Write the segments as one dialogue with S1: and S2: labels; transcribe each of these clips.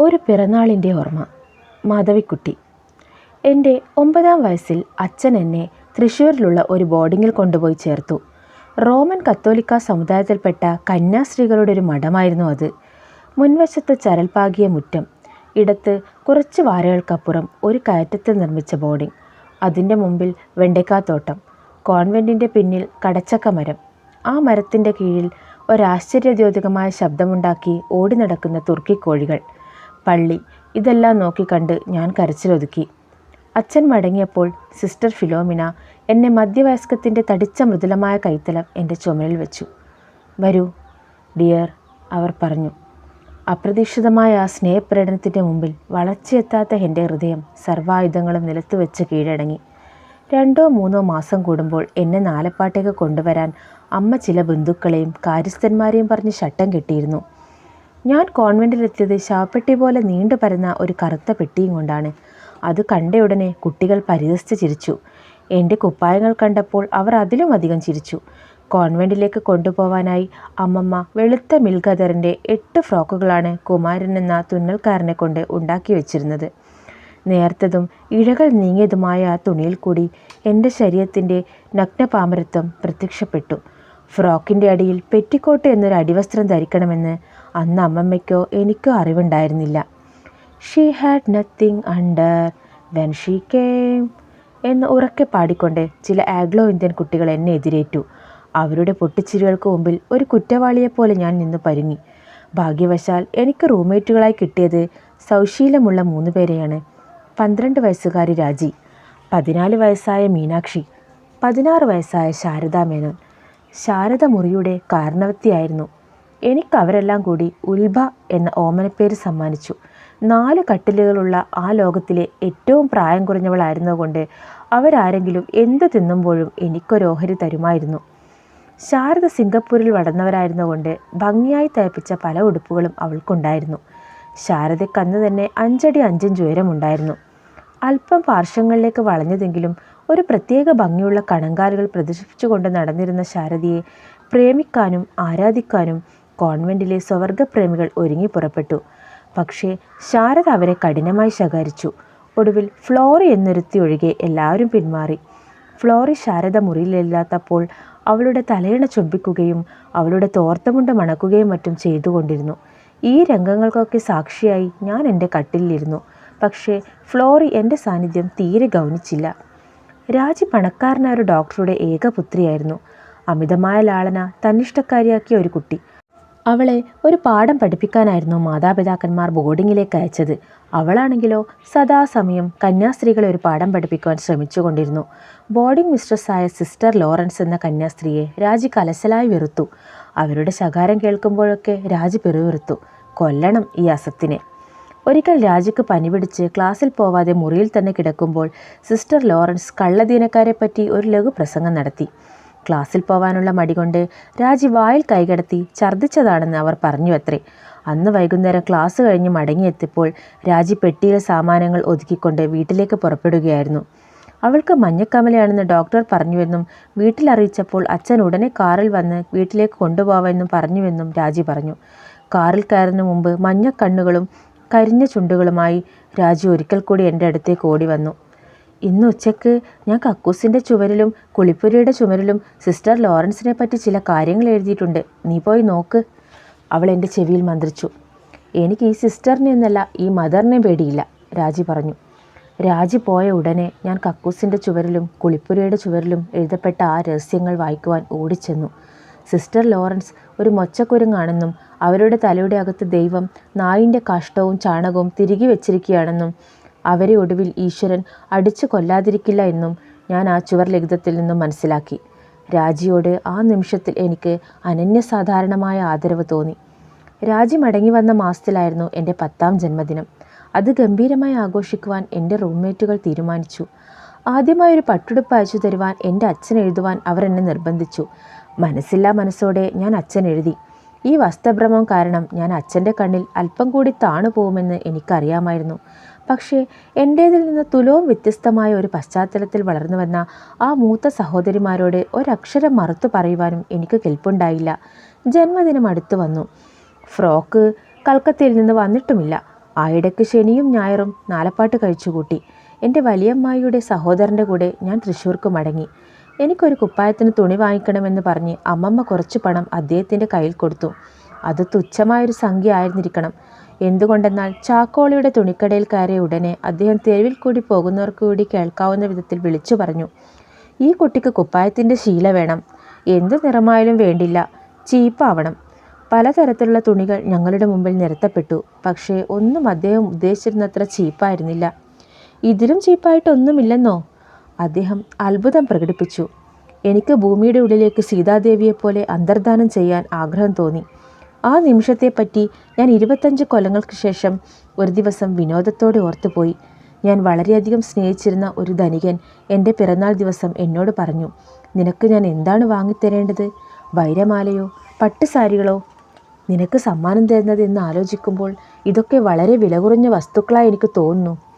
S1: ഒരു പിറന്നാളിന്റെ ഓർമ്മ. മാധവിക്കുട്ടി. എന്റെ ഒമ്പതാം വയസ്സിൽ അച്ഛൻ എന്നെ തൃശ്ശൂരിലുള്ള ഒരു ബോർഡിങ്ങിൽ കൊണ്ടുപോയി ചേർത്തു. റോമൻ കത്തോലിക്ക സമുദായത്തിൽപ്പെട്ട കന്യാസ്ത്രീകളുടെ ഒരു മഠമായിരുന്നു അത്. മുൻവശത്ത് ചരൽപ്പാകിയ മുറ്റം ഇടത്ത് കുറച്ച് വാരകൾക്കപ്പുറം ഒരു കയറ്റത്തിൽ നിർമ്മിച്ച ബോർഡിംഗ് അതിന്റെ മുമ്പിൽ വെണ്ടയ്ക്കാത്തോട്ടം കോൺവെന്റിന്റെ പിന്നിൽ കടച്ചക്ക മരം ആ മരത്തിന്റെ കീഴിൽ ഒരാശ്ചര്യദ്യോതികമായ ശബ്ദമുണ്ടാക്കി ഓടി നടക്കുന്ന തുർക്കിക്കോഴികൾ. പള്ളി. ഇതെല്ലാം നോക്കിക്കണ്ട് ഞാൻ കരച്ചിലൊതുക്കി. അച്ഛൻ മടങ്ങിയപ്പോൾ സിസ്റ്റർ ഫിലോമിന എന്നെ മധ്യവയസ്കത്തിന്റെ തടിച്ച മൃദുലമായ കൈത്തലം എന്റെ ചുമലിൽ വെച്ചു. വരൂ ഡിയർ അവർ പറഞ്ഞു. അപ്രതീക്ഷിതമായ ആ സ്നേഹപ്രകടനത്തിന്റെ മുമ്പിൽ വളർച്ചയെത്താത്ത എന്റെ ഹൃദയം സർവായുധങ്ങളും നിലത്ത് വെച്ച് കീഴടങ്ങി. രണ്ടോ മൂന്നോ മാസം കൂടുമ്പോൾ എന്നെ നാലപ്പാട്ടേക്ക് കൊണ്ടുവരാൻ അമ്മ ചില ബന്ധുക്കളെയും കാര്യസ്ഥന്മാരെയും പറഞ്ഞ് ശട്ടം കെട്ടിയിരുന്നു. ഞാൻ കോൺവെന്റിലെത്തിയത് ശവപ്പെട്ടി പോലെ നീണ്ടു പരന്ന ഒരു കറുത്ത പെട്ടിയും കൊണ്ടാണ്. അത് കണ്ട ഉടനെ കുട്ടികൾ പരിഹസിച്ച് ചിരിച്ചു. എന്റെ കുപ്പായങ്ങൾ കണ്ടപ്പോൾ അവർ അതിലും അധികം ചിരിച്ചു. കോൺവെന്റിലേക്ക് കൊണ്ടുപോവാനായി അമ്മമ്മ വെളുത്ത മിൽഗദറിന്റെ എട്ട് ഫ്രോക്കുകളാണ് കുമാരൻ എന്ന തുന്നൽക്കാരനെ കൊണ്ട് ഉണ്ടാക്കി വെച്ചിരുന്നത്. നേർത്തതും ഇഴകൾ നീങ്ങിയതുമായ ആ തുണിയിൽ കൂടി എന്റെ ശരീരത്തിന്റെ നഗ്നപാമരത്വം പ്രത്യക്ഷപ്പെട്ടു. ഫ്രോക്കിന്റെ അടിയിൽ പെറ്റിക്കോട്ട് എന്നൊരു അടിവസ്ത്രം ധരിക്കണമെന്ന് അന്ന് അമ്മമ്മയ്ക്കോ എനിക്കോ അറിവുണ്ടായിരുന്നില്ല. She had nothing under when she came എന്ന് ഉറക്കെ പാടിക്കൊണ്ട് ചില ആഗ്ലോ ഇന്ത്യൻ കുട്ടികൾ എന്നെ എതിരേറ്റു. അവരുടെ പൊട്ടിച്ചിരികൾക്ക് മുമ്പിൽ ഒരു കുറ്റവാളിയെപ്പോലെ ഞാൻ നിന്ന് പരുങ്ങി. ഭാഗ്യവശാൽ എനിക്ക് റൂംമേറ്റുകളായി കിട്ടിയത് സൗശീലമുള്ള മൂന്ന് പേരെയാണ്. പന്ത്രണ്ട് വയസ്സുകാരി രാജി പതിനാല് വയസ്സായ മീനാക്ഷി പതിനാറ് വയസ്സായ ശാരദാ മേനോൻ. ശാരദ മുറിയുടെ കാരണവത്തിയായിരുന്നു. എനിക്ക് അവരെല്ലാം കൂടി ഉൽബ എന്ന ഓമനപ്പേര് സമ്മാനിച്ചു. നാല് കട്ടിലുകളുള്ള ആ ലോകത്തിലെ ഏറ്റവും പ്രായം കുറഞ്ഞവളായിരുന്നതുകൊണ്ട് അവരാരെങ്കിലും എന്ത് തിന്നുമ്പോഴും എനിക്കൊരു ഓഹരി തരുമായിരുന്നു. ശാരദ സിംഗപ്പൂരിൽ വളർന്നവരായിരുന്നുകൊണ്ട് ഭംഗിയായി തയ്പ്പിച്ച പല ഉടുപ്പുകളും അവൾക്കുണ്ടായിരുന്നു. ശാരദയ്ക്ക് അന്ന് തന്നെ അഞ്ചടി അഞ്ചും ഉയരമുണ്ടായിരുന്നു അല്പം പാർശ്വങ്ങളിലേക്ക് വളഞ്ഞതെങ്കിലും ഒരു പ്രത്യേക ഭംഗിയുള്ള കണങ്കാലുകൾ പ്രദർശിപ്പിച്ചുകൊണ്ട് നടന്നിരുന്ന ശാരദയെ പ്രേമിക്കാനും ആരാധിക്കാനും കോൺവെന്റിലെ സ്വർഗപ്രേമികൾ ഒരുങ്ങി പുറപ്പെട്ടു. പക്ഷേ ശാരദ അവരെ കഠിനമായി ശകാരിച്ചു. ഒടുവിൽ ഫ്ലോറി എന്നൊരുത്തി ഒഴികെ എല്ലാവരും പിന്മാറി. ഫ്ലോറി ശാരദ മുറിയിലില്ലാത്തപ്പോൾ അവളുടെ തലയിണ ചുംബിക്കുകയും അവളുടെ തോർത്തമുണ്ട് മണക്കുകയും മറ്റും ചെയ്തുകൊണ്ടിരുന്നു. ഈ രംഗങ്ങൾക്കൊക്കെ സാക്ഷിയായി ഞാൻ എന്റെ കട്ടിലിരുന്നു പക്ഷേ ഫ്ലോറി എന്റെ സാന്നിധ്യം തീരെ ഗൗനിച്ചില്ല. രാജി പണക്കാരനായ ഒരു ഡോക്ടറുടെ ഏക പുത്രിയായിരുന്നു അമിതമായ ലാളന തന്നിഷ്ടക്കാരിയാക്കിയ ഒരു കുട്ടി. അവളെ ഒരു പാഠം പഠിപ്പിക്കാനായിരുന്നു മാതാപിതാക്കന്മാർ ബോർഡിങ്ങിലേക്ക് അയച്ചത്. അവളാണെങ്കിലോ സദാസമയം കന്യാസ്ത്രീകളെ ഒരു പാഠം പഠിപ്പിക്കുവാൻ ശ്രമിച്ചുകൊണ്ടിരുന്നു. ബോർഡിംഗ് മിസ്ട്രസ്സായ സിസ്റ്റർ ലോറൻസ് എന്ന കന്യാസ്ത്രീയെ രാജി കലശലായി വെറുത്തു. അവരുടെ ശകാരം കേൾക്കുമ്പോഴൊക്കെ രാജി പെരുവിറുത്തു കൊല്ലണം ഈ അസത്തിനെ. ഒരിക്കൽ രാജിക്ക് പനി പിടിച്ച് ക്ലാസ്സിൽ പോവാതെ മുറിയിൽ തന്നെ കിടക്കുമ്പോൾ സിസ്റ്റർ ലോറൻസ് കള്ളദീനക്കാരെ പറ്റി ഒരു ലഘു പ്രസംഗം നടത്തി. ക്ലാസ്സിൽ പോവാനുള്ള മടി കൊണ്ട് രാജി വായിൽ കൈകടത്തി ഛർദ്ദിച്ചതാണെന്ന് അവർ പറഞ്ഞു അത്രേ അന്ന് വൈകുന്നേരം ക്ലാസ് കഴിഞ്ഞ് മടങ്ങിയെത്തിയപ്പോൾ രാജി പെട്ടിയിലെ സാമാനങ്ങൾ ഒതുക്കിക്കൊണ്ട് വീട്ടിലേക്ക് പുറപ്പെടുകയായിരുന്നു. അവൾക്ക് മഞ്ഞക്കമലയാണെന്ന് ഡോക്ടർ പറഞ്ഞുവെന്നും വീട്ടിൽ അറിയിച്ചപ്പോൾ അച്ഛൻ ഉടനെ കാറിൽ വന്ന് വീട്ടിലേക്ക് കൊണ്ടുപോവാമെന്നും പറഞ്ഞുവെന്നും രാജി പറഞ്ഞു. കാറിൽ കയറുന്ന മുമ്പ് മഞ്ഞക്കണ്ണുകളും കരിഞ്ഞ ചുണ്ടുകളുമായി രാജു ഒരിക്കൽ കൂടി എന്റെ അടുത്തേക്ക് ഓടി വന്നു ഇന്ന് ഉച്ചയ്ക്ക് ഞാൻ കക്കൂസിന്റെ ചുവരിലും കുളിപ്പുരയുടെ ചുമരിലും സിസ്റ്റർ ലോറൻസിനെ പറ്റി ചില കാര്യങ്ങൾ എഴുതിയിട്ടുണ്ട്. നീ പോയി നോക്ക്. അവൾ എന്റെ ചെവിയിൽ മന്ത്രിച്ചു. എനിക്ക് ഈ സിസ്റ്ററിനെ എന്നല്ല ഈ മദറിനെ പേടിയില്ല രാജി പറഞ്ഞു. രാജി പോയ ഉടനെ ഞാൻ കക്കൂസിന്റെ ചുവരിലും കുളിപ്പുരയുടെ ചുവരിലും എഴുതപ്പെട്ട ആ രഹസ്യങ്ങൾ വായിക്കുവാൻ ഓടിച്ചെന്നു. സിസ്റ്റർ ലോറൻസ് ഒരു മൊച്ചക്കുരുങ്ങാണെന്നും അവരുടെ തലയുടെ അകത്ത് ദൈവം നായിന്റെ കാഷ്ടവും ചാണകവും തിരികെ വെച്ചിരിക്കുകയാണെന്നും അവരെ ഒടുവിൽ ഈശ്വരൻ അടിച്ചു കൊല്ലാതിരിക്കില്ല എന്നും ഞാൻ ആ ചുവർ ലിഖിതത്തിൽ നിന്നും മനസ്സിലാക്കി. രാജിയോട് ആ നിമിഷത്തിൽ എനിക്ക് അനന്യസാധാരണമായ ആദരവ് തോന്നി. രാജി മടങ്ങി വന്ന മാസത്തിലായിരുന്നു എന്റെ പത്താം ജന്മദിനം. അത് ഗംഭീരമായി ആഘോഷിക്കുവാൻ എന്റെ റൂംമേറ്റുകൾ തീരുമാനിച്ചു. ആദ്യമായി ഒരു പട്ടുടുപ്പ് അയച്ചു തരുവാൻ എന്റെ അച്ഛൻ എഴുതുവാൻ അവർ എന്നെ നിർബന്ധിച്ചു. മനസ്സില്ലാ മനസ്സോടെ ഞാൻ അച്ഛൻ എഴുതി. ഈ വസ്ത്രഭ്രമം കാരണം ഞാൻ അച്ഛന്റെ കണ്ണിൽ അല്പം കൂടി താണു പോകുമെന്ന് എനിക്കറിയാമായിരുന്നു. പക്ഷേ എന്റേതിൽ നിന്ന് തുലവും വ്യത്യസ്തമായ ഒരു പശ്ചാത്തലത്തിൽ വളർന്നു വന്ന ആ മൂത്ത സഹോദരിമാരോട് ഒരക്ഷരം മറുത്തു പറയുവാനും എനിക്ക് കെൽപ്പുണ്ടായില്ല. ജന്മദിനം അടുത്തു വന്നു. ഫ്രോക്ക് കൽക്കത്തയിൽ നിന്ന് വന്നിട്ടുമില്ല. ആയിടയ്ക്ക് ശനിയും ഞായറും നാലപ്പാട്ട് കഴിച്ചുകൂട്ടി. എന്റെ വലിയമ്മായിയുടെ സഹോദരന്റെ കൂടെ ഞാൻ തൃശ്ശൂർക്ക് മടങ്ങി. എനിക്കൊരു കുപ്പായത്തിന് തുണി വാങ്ങിക്കണമെന്ന് പറഞ്ഞ് അമ്മമ്മ കുറച്ച് പണം അദ്ദേഹത്തിന്റെ കയ്യിൽ കൊടുത്തു. അത് തുച്ഛമായൊരു സംഖ്യ ആയിരുന്നിരിക്കണം എന്തുകൊണ്ടെന്നാൽ ചാക്കോളിയുടെ തുണിക്കടയിൽ കയറിയ ഉടനെ അദ്ദേഹം തെരുവിൽ കൂടി പോകുന്നവർക്ക് കൂടി കേൾക്കാവുന്ന വിധത്തിൽ വിളിച്ചു പറഞ്ഞു ഈ കുട്ടിക്ക് കുപ്പായത്തിന്റെ ശീല വേണം. എന്ത് നിറമായാലും വേണ്ടില്ല. ചീപ്പാവണം. പലതരത്തിലുള്ള തുണികൾ ഞങ്ങളുടെ മുമ്പിൽ നിരത്തപ്പെട്ടു. പക്ഷേ ഒന്നും അദ്ദേഹം ഉദ്ദേശിച്ചിരുന്നത്ര ചീപ്പായിരുന്നില്ല. ഇതിലും ചീപ്പായിട്ടൊന്നുമില്ലെന്നോ? അദ്ദേഹം അത്ഭുതം പ്രകടിപ്പിച്ചു. എനിക്ക് ഭൂമിയുടെ ഉള്ളിലേക്ക് സീതാദേവിയെപ്പോലെ അന്തർദാനം ചെയ്യാൻ ആഗ്രഹം തോന്നി. ആ നിമിഷത്തെപ്പറ്റി ഞാൻ ഇരുപത്തഞ്ച് കൊല്ലങ്ങൾക്ക് ശേഷം ഒരു ദിവസം വിനോദത്തോടെ ഓർത്തുപോയി. ഞാൻ വളരെയധികം സ്നേഹിച്ചിരുന്ന ഒരു ധനികൻ എന്റെ പിറന്നാൾ ദിവസം എന്നോട് പറഞ്ഞു നിനക്ക് ഞാൻ എന്താണ് വാങ്ങിത്തരേണ്ടത്? വൈരമാലയോ? പട്ടുസാരികളോ നിനക്ക് സമ്മാനം തരുന്നത് എന്ന് ആലോചിക്കുമ്പോൾ ഇതൊക്കെ വളരെ വില കുറഞ്ഞ വസ്തുക്കളായി എനിക്ക് തോന്നുന്നു.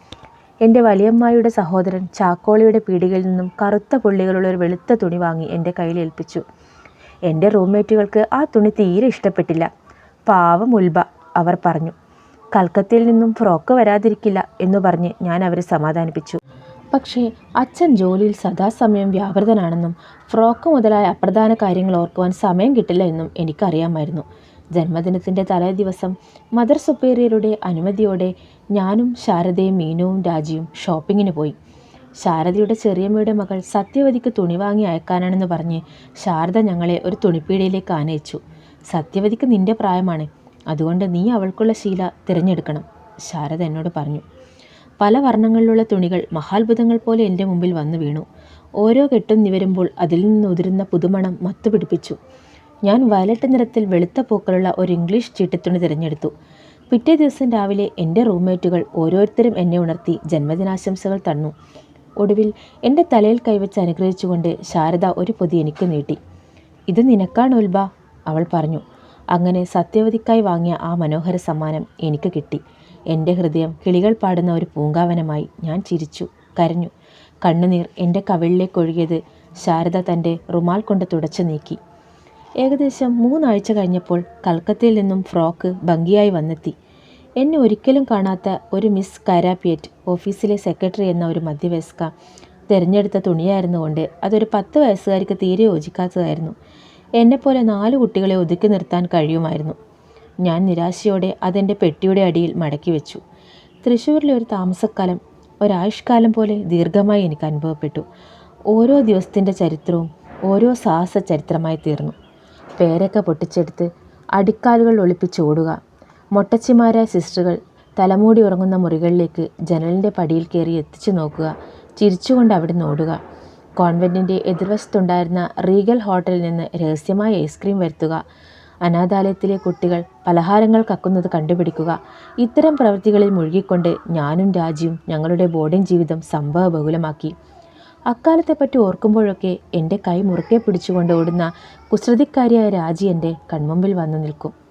S1: എന്റെ വലിയമ്മായിയുടെ സഹോദരൻ ചാക്കോളിയുടെ പീടികയിൽ നിന്നും കറുത്ത പുള്ളികളുള്ള ഒരു വെളുത്ത തുണി വാങ്ങി എന്റെ കയ്യിൽ ഏൽപ്പിച്ചു. എന്റെ റൂംമേറ്റുകൾക്ക് ആ തുണി തീരെ ഇഷ്ടപ്പെട്ടില്ല. പാവം ഉൽബ അവർ പറഞ്ഞു. കൽക്കത്തയിൽ നിന്നും ഫ്രോക്ക് വരാതിരിക്കില്ല എന്ന് പറഞ്ഞ് ഞാൻ അവരെ സമാധാനിപ്പിച്ചു. പക്ഷേ അച്ഛൻ ജോലിയിൽ സദാസമയം വ്യാപൃതനാണെന്നും ഫ്രോക്ക് മുതലായ അപ്രധാന കാര്യങ്ങൾ ഓർക്കുവാൻ സമയം കിട്ടില്ല എന്നും എനിക്കറിയാമായിരുന്നു. ജന്മദിനത്തിന്റെ തലേ ദിവസം മദർ സുപ്പീരിയറുടെ അനുമതിയോടെ ഞാനും ശാരദയും മീനുവും രാജിയും ഷോപ്പിങ്ങിന് പോയി. ശാരദയുടെ ചെറിയമ്മയുടെ മകൾ സത്യവതിക്ക് തുണി വാങ്ങി അയക്കാനാണെന്ന് പറഞ്ഞ് ശാരദ ഞങ്ങളെ ഒരു തുണിപ്പീടിയിലേക്ക് ആനയിച്ചു. സത്യവതിക്ക് നിന്റെ പ്രായമാണ്. അതുകൊണ്ട് നീ അവൾക്കുള്ള ശീല തിരഞ്ഞെടുക്കണം ശാരദ എന്നോട് പറഞ്ഞു. പല വർണങ്ങളിലുള്ള തുണികൾ മഹാത്ഭുതങ്ങൾ പോലെ എന്റെ മുമ്പിൽ വന്നു വീണു. ഓരോ കെട്ടും നിവരുമ്പോൾ അതിൽ നിന്ന് ഉതിരുന്ന പുതുമണം മത്തുപിടിപ്പിച്ചു. ഞാൻ വയലറ്റ് നിറത്തിൽ വെളുത്ത പൂക്കളുള്ള ഒരു ഇംഗ്ലീഷ് ചീട്ടിത്തുണി തിരഞ്ഞെടുത്തു. പിറ്റേ ദിവസം രാവിലെ എന്റെ റൂംമേറ്റുകൾ ഓരോരുത്തരും എന്നെ ഉണർത്തി ജന്മദിനാശംസകൾ തന്നു. ഒടുവിൽ എന്റെ തലയിൽ കൈവച്ച് അനുഗ്രഹിച്ചുകൊണ്ട് ശാരദ ഒരു പൊതി എനിക്ക് നീട്ടി. ഇത് നിനക്കാണ് ഉൽബ? അവൾ പറഞ്ഞു. അങ്ങനെ സത്യവതിക്കായി വാങ്ങിയ ആ മനോഹര സമ്മാനം എനിക്ക് കിട്ടി. എന്റെ ഹൃദയം കിളികൾ പാടുന്ന ഒരു പൂങ്കാവനമായി ഞാൻ ചിരിച്ചു കരഞ്ഞു. കണ്ണുനീർ എന്റെ കവിളിലേക്ക് ഒഴുകിയത് ശാരദ തന്റെ റുമാൽ കൊണ്ട് തുടച്ചു നീക്കി. ഏകദേശം മൂന്നാഴ്ച കഴിഞ്ഞപ്പോൾ കൽക്കത്തയിൽ നിന്നും ഫ്രോക്ക് ഭംഗിയായി വന്നെത്തി. എന്നെ ഒരിക്കലും കാണാത്ത ഒരു മിസ് കാരാപ്പിയറ്റ് ഓഫീസിലെ സെക്രട്ടറി എന്ന ഒരു മധ്യവയസ്ക തിരഞ്ഞെടുത്ത തുണിയായിരുന്നുകൊണ്ട് അതൊരു പത്ത് വയസ്സുകാർക്ക് തീരെ യോജിക്കാത്തതായിരുന്നു. എന്നെപ്പോലെ നാല് കുട്ടികളെ ഒതുക്കി നിർത്താൻ കഴിയുമായിരുന്നു. ഞാൻ നിരാശയോടെ അതെന്റെ പെട്ടിയുടെ അടിയിൽ മടക്കി വെച്ചു. തൃശ്ശൂരിലെ ഒരു താമസക്കാലം ഒരായുഷ്കാലം പോലെ ദീർഘമായി എനിക്ക് അനുഭവപ്പെട്ടു. ഓരോ ദിവസത്തിന്റെ ചരിത്രവും ഓരോ സാഹസ ചരിത്രമായി തീർന്നു. പേരൊക്കെ പൊട്ടിച്ചെടുത്ത് അടിക്കാലുകൾ ഒളിപ്പിച്ച് ഓടുക. മൊട്ടച്ചിമാരായ സിസ്റ്ററുകൾ തലമൂടി ഉറങ്ങുന്ന മുറികളിലേക്ക് ജനലിന്റെ പടിയിൽ കയറി എത്തിച്ചു നോക്കുക. ചിരിച്ചുകൊണ്ട് അവിടെ ഓടുക. കോൺവെന്റിന്റെ എതിർവശത്തുണ്ടായിരുന്ന റീഗൽ ഹോട്ടലിൽ നിന്ന് രഹസ്യമായ ഐസ്ക്രീം വരുത്തുക. അനാഥാലയത്തിലെ കുട്ടികൾ പലഹാരങ്ങൾ കക്കുന്നത് കണ്ടുപിടിക്കുക. ഇത്തരം പ്രവൃത്തികളിൽ മുഴുകിക്കൊണ്ട് ഞാനും രാജിയും ഞങ്ങളുടെ ബോർഡിംഗ് ജീവിതം സംഭവബഹുലമാക്കി. അക്കാലത്തെപ്പറ്റി ഓർക്കുമ്പോഴൊക്കെ എന്റെ കൈ മുറുക്കെ പിടിച്ചുകൊണ്ട് ഓടുന്ന കുസൃതിക്കാരിയായ രാജി എന്റെ കൺമുമ്പിൽ വന്നു നിൽക്കും.